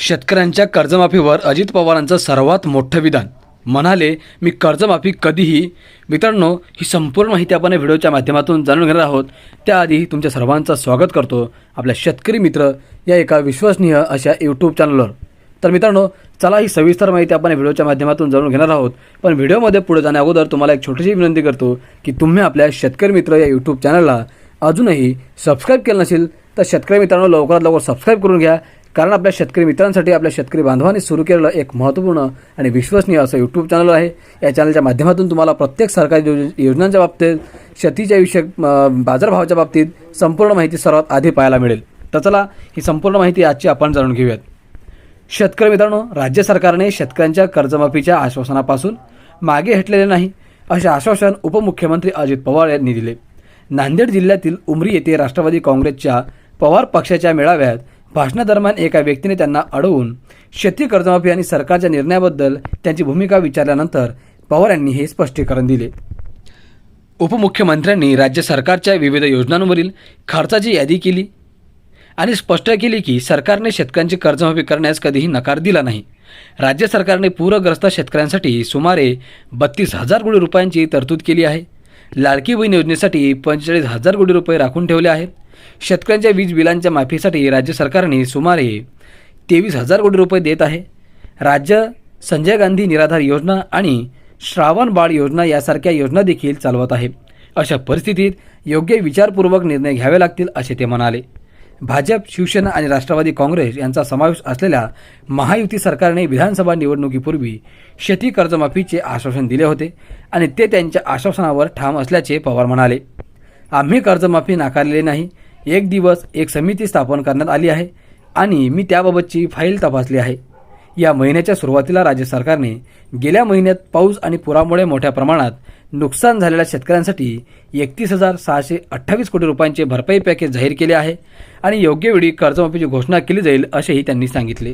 शेतकऱ्यांच्या कर्जमाफीवर अजित पवारांचं सर्वात मोठं विधान. म्हणाले मी कर्जमाफी कधीही मित्रांनो ही संपूर्ण माहिती आपण या व्हिडिओच्या माध्यमातून जाणून घेणार आहोत. त्याआधी तुमच्या सर्वांचं स्वागत करतो आपल्या शेतकरी मित्र या एका विश्वसनीय अशा यूट्यूब चॅनलवर तर मित्रांनो चला ही सविस्तर माहिती आपण व्हिडिओच्या माध्यमातून जाणून घेणार आहोत. पण व्हिडिओमध्ये पुढे जाण्या अगोदर तुम्हाला एक छोटीशी विनंती करतो की तुम्ही आपल्या शेतकरी मित्र या यूट्यूब चॅनलला अजूनही सबस्क्राईब केलं नसेल तर शेतकरी मित्रांनो लवकरात लवकर सबस्क्राईब करून घ्या. कारण आपल्या शेतकरी मित्रांसाठी आपल्या शेतकरी बांधवांनी सुरू केलेलं एक महत्त्वपूर्ण आणि विश्वसनीय असं यूट्यूब चॅनल आहे. या चॅनलच्या माध्यमातून तुम्हाला प्रत्येक सरकारी योज- योजनांच्या बाबतीत शेतीच्या विषयक बाजारभावाच्या बाबतीत संपूर्ण माहिती सर्वात आधी पाहायला मिळेल. तर चला ही संपूर्ण माहिती आजची आपण जाणून घेऊयात. शेतकरी मित्रांनो राज्य सरकारने शेतकऱ्यांच्या कर्जमाफीच्या आश्वासनापासून मागे हटलेले नाही असे आश्वासन उपमुख्यमंत्री अजित पवार यांनी दिले. नांदेड जिल्ह्यातील उमरी येथे राष्ट्रवादी काँग्रेसच्या पवार पक्षाच्या मेळाव्यात भाषणादरम्यान एका व्यक्तीने त्यांना अडवून शेती कर्जमाफी आणि सरकारच्या निर्णयाबद्दल त्यांची भूमिका विचारल्यानंतर पवार यांनी हे स्पष्टीकरण दिले. उपमुख्यमंत्र्यांनी राज्य सरकारच्या विविध योजनांवरील खर्चाची यादी केली आणि स्पष्ट केली की सरकारने शेतकऱ्यांची कर्जमाफी करण्यास कधीही नकार दिला नाही. राज्य सरकारने पूरग्रस्त शेतकऱ्यांसाठी सुमारे बत्तीस हजार कोटी रुपयांची तरतूद केली आहे. लाडकी बहीण योजनेसाठी पंचेचाळीस हजार कोटी रुपये राखून ठेवले आहेत. शेतकऱ्यांच्या वीज बिलांच्या माफीसाठी राज्य सरकारने सुमारे तेवीस हजार कोटी रुपये देत आहे. राज्य संजय गांधी निराधार योजना आणि श्रावण बाळ योजना यासारख्या योजना देखील चालवत आहे. अशा परिस्थितीत योग्य विचारपूर्वक निर्णय घ्यावे लागतील असे ते म्हणाले. भाजप शिवसेना आणि राष्ट्रवादी काँग्रेस यांचा समावेश असलेल्या महायुती सरकारने विधानसभा निवडणुकीपूर्वी शेती कर्जमाफीचे आश्वासन दिले होते आणि ते त्यांच्या आश्वासनावर ठाम असल्याचे पवार म्हणाले. आम्ही कर्जमाफी नाकारलेली नाही एक दिवस एक समिती स्थापन करण्यात आली आहे आणि मी त्याबाबतची फाईल तपासली आहे. या महिन्याच्या सुरुवातीला राज्य सरकारने गेल्या महिन्यात पाऊस आणि पुरामुळे मोठ्या प्रमाणात नुकसान झालेल्या शेतकऱ्यांसाठी एकतीस हजार सहाशे अठ्ठावीस कोटी रुपयांचे भरपाई पॅकेज जाहीर केले आहे आणि योग्य वेळी कर्जमाफीची घोषणा केली जाईल असेही त्यांनी सांगितले.